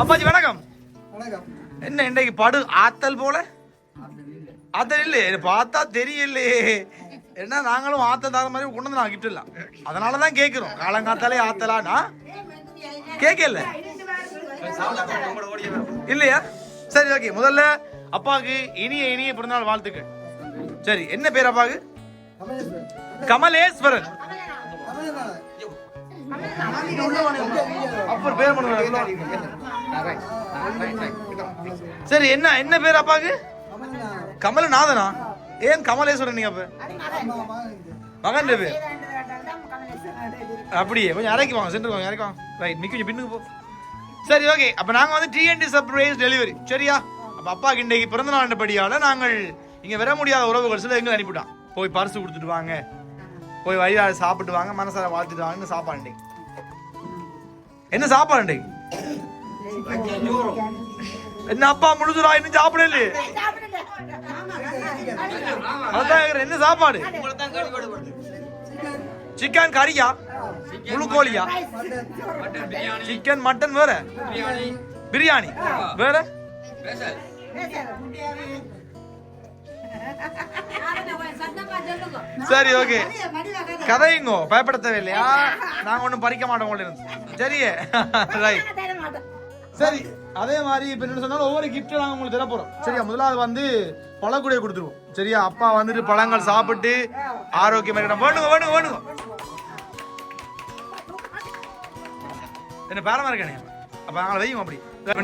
அப்பாஜி வணக்கம். வணக்கம். என்ன இன்றைக்கு படு ஆத்தல் போல? ஆத்தல் இல்லையே. பார்த்தா தெரியலையே. என்ன நாங்களும் ஆத்தல் தர மாதிரி கொண்டு வந்து நான் கிட்ட இல்லை அதனால தான் கேட்குறோம் காலங்காத்தாலே ஆத்தலானா கேட்கல இல்லையா? சரி ஓகே. முதல்ல அப்பாவுக்கு இனிய இனிய பிறந்தநாள் வாழ்த்துக்கள். சரி என்ன பேர் அப்பாவுக்கு? கமலேஸ்வரன். கமலேஸ்வரன் பேர் பண்ணுவாங்க சரி என்ன என்ன பேர் அப்பாவுக்கு கமலநாதனா ஏன் கமலேஸ்வரன் நீங்க அப்ப? மகன் பேர்? அப்படியே கொஞ்சம் இறக்கி வாங்க சென்று வாங்க இறக்கி வாங்க. ரைட் மிக்க கொஞ்சம் பின்னுக்கு போ. சரி ஓகே அப்ப நாங்க வந்து டிஎன்டி சர்ப்ரைஸ் டெலிவரி சரியா? அப்ப அப்பாக்கு இன்றைக்கு பிறந்த நாள் படியால நாங்கள் இங்க வர முடியாத உறவுகள் சில எங்க அனுப்பிட்டான் போய் பரிசு கொடுத்துட்டு வாங்க. போய் வழியாட சாப்பிட்டு வாங்க மனசார வாழ்த்துட்டு வாங்கன்னு சாப்பாடு. என்ன சாப்பாடு? என்ன அப்பா முழுதுரா இன்னும் சாப்பிடல அதான் என்ன சாப்பாடு? சிக்கன் கறியா? முழு கோழியா சிக்கன் மட்டன் வேற? பிரியாணி. வேற? சரி ஓகே. கதையுங்கோ பயப்பட தேவையில்லையா நாங்க ஒண்ணும் பறிக்க மாட்டோம் இருந்து. சரியே. ரைட் சரி அதே மாதிரி இப்ப என்ன சொன்னாலும் ஒவ்வொரு கிஃப்ட் நாங்க உங்களுக்கு தர போறோம். சரியா? முதலாவது வந்து பழக்குடியை கொடுத்துருவோம். சரியா? அப்பா வந்துட்டு பழங்கள் சாப்பிட்டு ஆரோக்கியமா இருக்கணும். வேணுங்க வேணுங்க வேணுங்க. என்ன பேரமா இருக்கானே? அப்ப நாங்களை வையும் அப்படி.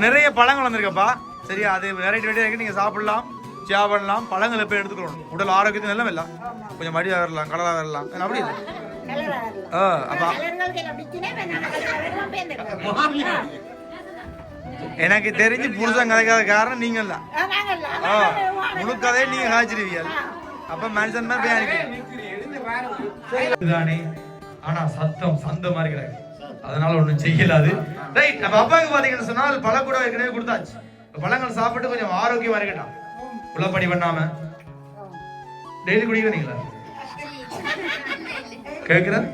நிறைய பழங்கள் வந்திருக்கப்பா. சரியா? அது வெரைட்டி வெரைட்டி இருக்கு. நீங்க சாப்பிடலாம். சாப்பிடலாம் பழங்கள் எப்போ எடுத்துக்கணும் உடல் ஆரோக்கியத்தை நல்ல இல்லை. கொஞ்சம் மடியா வரலாம் கடலா வரலாம். அப்படி இல்லை. ஆ அப்ப எனக்கு தெரிஞ்சு புருஷன் கதைக்காத காரணம் நீங்க தான் முழு கதையை நீங்க காய்ச்சிருவீங்க அப்ப மனுஷன் தான் போய் இதுதானே. ஆனா சத்தம் சந்த மாதிரி கிடக்கு. அதனால ஒண்ணும் செய்யலாது. ரைட் அப்ப அப்பாவுக்கு பாத்தீங்கன்னு சொன்னால் பழ கூட ஏற்கனவே கொடுத்தாச்சு. பழங்கள் சாப்பிட்டு கொஞ்சம் ஆரோக்கியமா இருக்கட்டும். உளப்படி பண்ணாம? டெய்லி குடிக்கிறீங்களா? கேக்குறேன்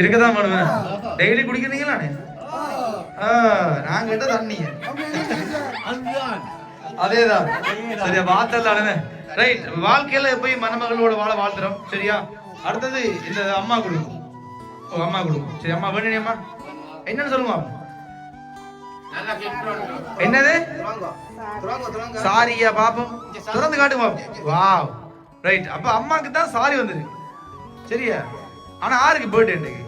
இருக்கதான் பண்ணுவேன். டெய்லி குடிக்கிறீங்களா ஆ, நான் கேட்ட தண்ணி. அதேதான். சரியா வாத்தல் ரைட் வாழ்க்கையில போய் மணமகளோட வாழ வாழ்த்துறோம். சரியா? அடுத்தது இந்த அம்மா குடும்பம். ஓ அம்மா குடும்பம். சரி அம்மா வேணும் அம்மா. என்னன்னு சொல்லுங்க அம்மா. என்னது? சாரியா பாப்போம் திறந்து காட்டுங்க பாப்போம் வாவ். ரைட் அப்ப அம்மாக்கு தான் சாரி வந்திருக்கு சரியா? ஆனா யாருக்கு பர்த்டே இன்னைக்கு.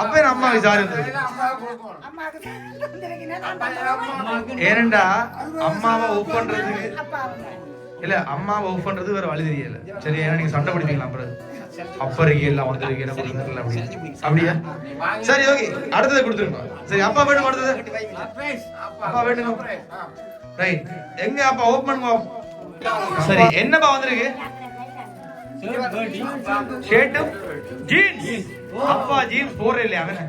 அப்ப என் அம்மாவுக்கு சாரி வந்திருக்கு ஏனண்டா அம்மாவை ஒப் பண்றதுக்கு. இல்ல அம்மாவை ஒப் பண்றது வேற வழி தெரியல. சரி ஏன்னா நீங்க சண்டை பிடிப்பீங்களா அப்புறம்? அப்பறைக்கு எல்லாம் வந்துருக்கு என்ன பண்ணுறது அப்படியா? சரி ஓகே அடுத்தது கொடுத்துருங்க. சரி அப்பா வேணும் அடுத்தது? அப்பா வேணும்? ரைட் எங்க அப்பா ஓப் பண்ணுங்க சரி என்னப்பா வந்திருக்கு? ஷர்ட்டும் ஜீன்ஸ் அப்பா ஜீன்ஸ் போற இல்லையா அவன்?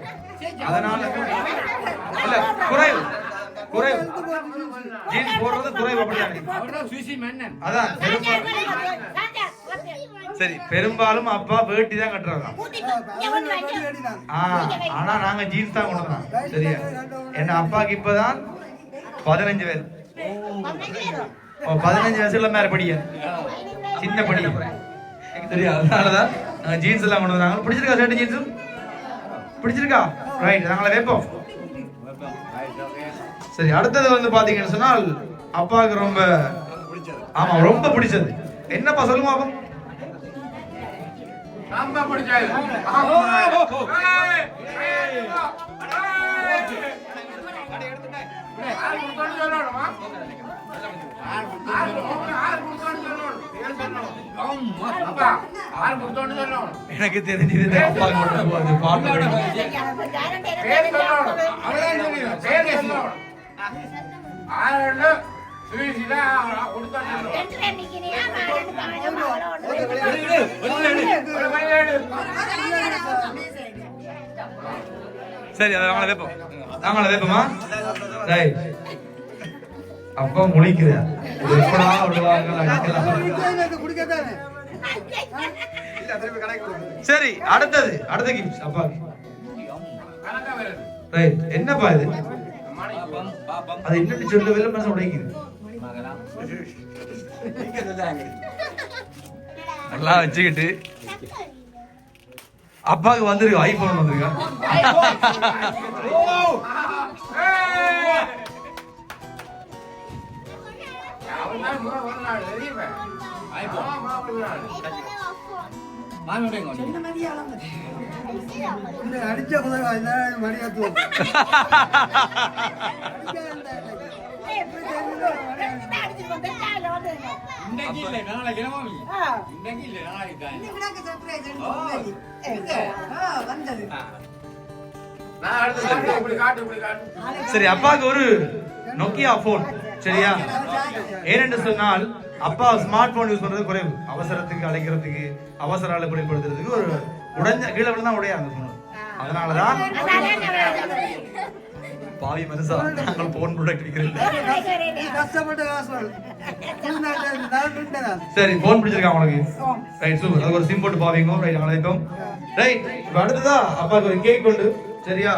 அதனால இல்ல குறைவு குறைவு ஜீன்ஸ் போடுறது குறைவு அப்படிதானே அதான் பெரும்பாலும் சரி பெரும்பாலும் அப்பா வேட்டி தான் கட்டுறாங்க ஆ ஆனா நாங்க ஜீன்ஸ் தான் கொண்டு வரோம் சரியா? என் அப்பாக்கு இப்பதான் பதினஞ்சு பேர் ஓ பதினஞ்சு வயசுல மேல படிய? சின்ன படி. சரியா? அதனாலதான் நாங்க ஜீன்ஸ் எல்லாம் கொண்டு வந்தாங்க. பிடிச்சிருக்கா ஷர்ட் ஜீன்ஸ் பிடிச்சிருக்கா? ரைட் நாங்கள வைப்போம். சரி அடுத்தது வந்து பாத்தீங்கன்னு சொன்னால் அப்பாவுக்கு ரொம்ப ஆமா ரொம்ப பிடிச்சது. என்னப்பா சொல்லுங்க பாப்போம் ரொம்ப பிடிச்சது. எனக்கு தெரிஞ்சது அப்பா பாட்டு சரி அதை அவங்கள வைப்போம். அவங்கள வைப்போமா? ரைட் அப்பா முழிக்குதா எப்படா விடுவாங்க சரி அடுத்தது. அடுத்த கிஃப்ட் அப்பா. ரைட் என்னப்பா இது? அது என்னன்னு சொல்ல வெளில மனசு உடைக்குது நல்லா வச்சுக்கிட்டு அப்பாவுக்கு வந்திருக்கு ஐபோன் வந்திருக்கா? அவன்தான் இந்த அடிச்ச குதிரை இன்னைக்கு நாளைக்கு இன்னைக்கு நாளைக்கு தான் நான் அடுத்து இப்படி காட்டு இப்படி காட்டு சரி அப்பாவுக்கு ஒரு நோக்கியா போன் சரியா? ஏனென்று சொன்னால் அப்பா ஸ்மார்ட் போன் யூஸ் பண்றது குறைவு. அவசரத்துக்கு அழைக்கிறதுக்கு அவசர ஆளை குறைப்படுத்துறதுக்கு ஒரு உடைஞ்ச கீழே விழுந்தா உடைய அந்த போன் அதனாலதான் பாவி மனுஷா நாங்கள் போன் ப்ராடக்ட் நான் சரி போன் பிடிச்சிருக்கா உனக்கு? ரைட் சூப்பர் அதுக்கு ஒரு சிம் போட்டு பாவிங்க ரைட் அழைப்போம். ரைட் இப்போ அடுத்ததா அப்பாவுக்கு ஒரு கேக் கொண்டு சரியா?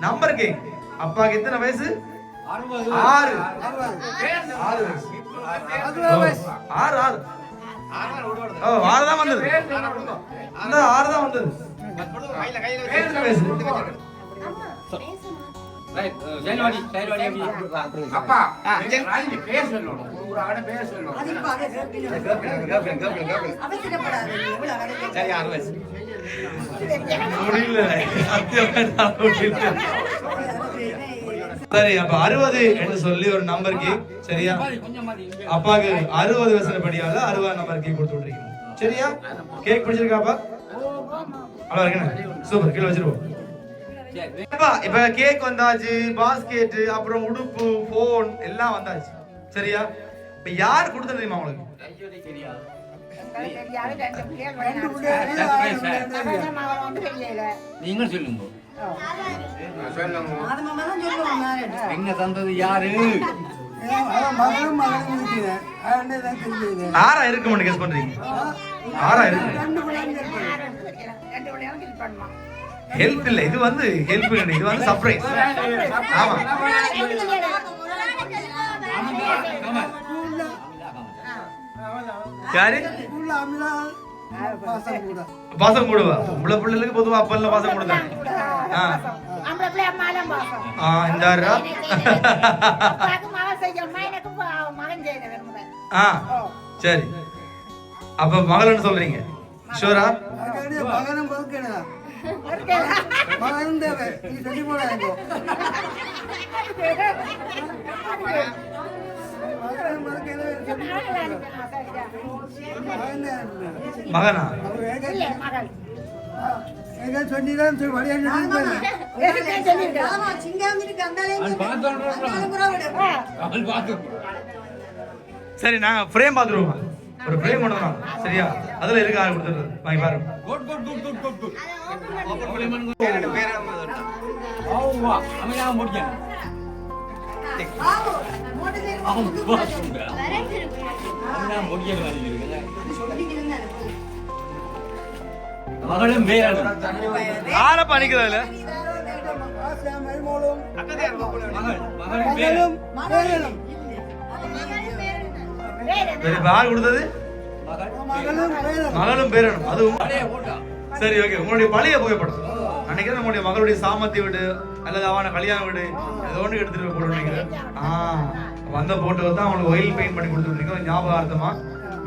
நம்பர் கேக் அப்பாவுக்கு எத்தனை வயசு? ஆறு. ஆறு. வயசு. ஆறு ஆறு. ஆறு தான் வந்தது. அந்த ஆறு தான் வந்தது. எத்தனை வயசு செயல்வாடி செயல்வாடி எப்படி அப்பா ராஜி பேர் சொல்லணும். ஒரு ஆட பேர் சொல்லணும். முடியல. சத்தியமா முடியல. சரி அப்ப அறுபது என்று சொல்லி ஒரு நம்பர் கேக் சரியா. அப்பாக்கு அறுபது வயசு படியால அறுபது நம்பர் கேக் கொடுத்து விட்டுருக்கீங்க. சரியா? கேக் பிடிச்சிருக்காப்பா? அவ்வளோ இருக்கணும். சூப்பர் கீழே வச்சிருவோம். இப்ப கேக் வந்தாச்சு பாஸ்கெட் அப்புறம் உடுப்பு போன் எல்லாம் வந்தாச்சு. சரியா? இப்ப யார் கொடுத்தது தெரியுமா உங்களுக்கு? சொல்லுங்க சொல்லுங்க. எங்க தந்தது யாரு? கெஸ் பண்றீங்க. ஆறா இருக்கு. ரெண்டு பிள்ளைங்க ஹெல்ப் இல்ல இது வந்து ஹெல்ப் இல்ல இது வந்து சர்ப்ரைஸ் ஆமா. யாரு? பாசம் கூட பாசம் போடுவா உள்ள பிள்ளைகளுக்கு பொதுவா அப்பல்ல பாசம் ஆ இந்தாரா ஆ சரி. அப்ப மகள்னு சொல்றீங்க. ஷூரா மகனும் பதுக்கணும் மகனும் தேவை. நீ சொல்லி போடாதோ மகனும் பதுக்கணும் சொல்லி மகன் எங்க சொன்னிதான் சொல்லி பார்த்து சரி நாங்க ஃப்ரேம் பாத்துருவோம் ஒரு ஃப்ரேம் வரோம். சரியா? அதுல இருக்கு ஆள் கொடுத்துருது வாங்கி பாருங்க good good good good good good. அவன் பேரனும் சரி இப்ப ஆள் கொடுத்தது? மகள் மகளும் பேரனும் மகளும் பேரணும் அதுவும் சரி ஓகே உங்களுடைய பழைய புகைப்படம் நினைக்கிறேன் உங்களுடைய மகளுடைய சாமத்தி வீடு அல்லது அவன கல்யாண வீடு ஏதோ ஒன்று எடுத்துட்டு போட நினைக்கிறேன். ஆ வந்த போட்டோ தான் அவங்களுக்கு ஒயில் பெயிண்ட் பண்ணி கொடுத்துருக்கீங்க ஞாபகார்த்தமா.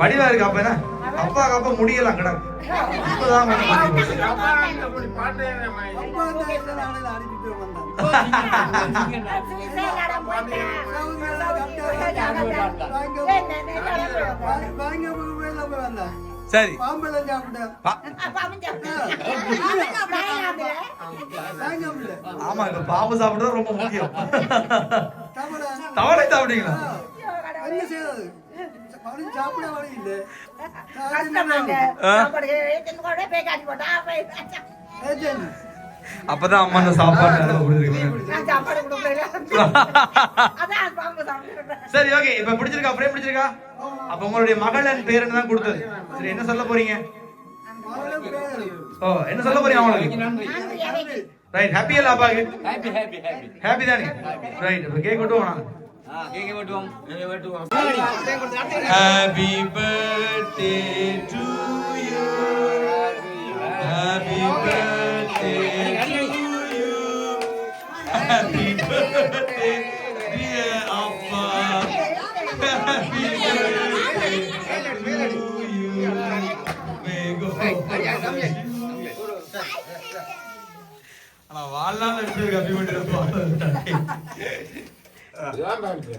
வடிவா இருக்கு அப்ப என்ன? அப்பா அப்பா முடியலாம் கிடக்கு இப்பதான் சரி. ஆமா இப்ப பாம்பு சாப்பிடுறது ரொம்ப முக்கியம். தவளை சாப்பிட்டீங்களா என்ன சாப்பிட வழி இல்லை. அப்பதான் அம்மா அந்த சாப்பாடு சரி ஓகே இப்ப பிடிச்சிருக்கா? ஃப்ரேம் பிடிச்சிருக்கா? அப்ப உங்களுடைய மகளன் பேர் தான் கொடுத்தது? சரி என்ன சொல்ல போறீங்க? ஓ என்ன சொல்ல போறீங்க அவங்களுக்கு? Right happy happy happy happy happy தானே? ரைட் கேக் கொண்டு போனா happy birthday to you happy birthday to you happy birthday dear அப்பா ஹாப்பி பர்த்டே டு யூ மே கோ ஆனா வாழ்நாள் எப்படி கம்மி பண்ணிருப்போம் இதுதான் பாட்டு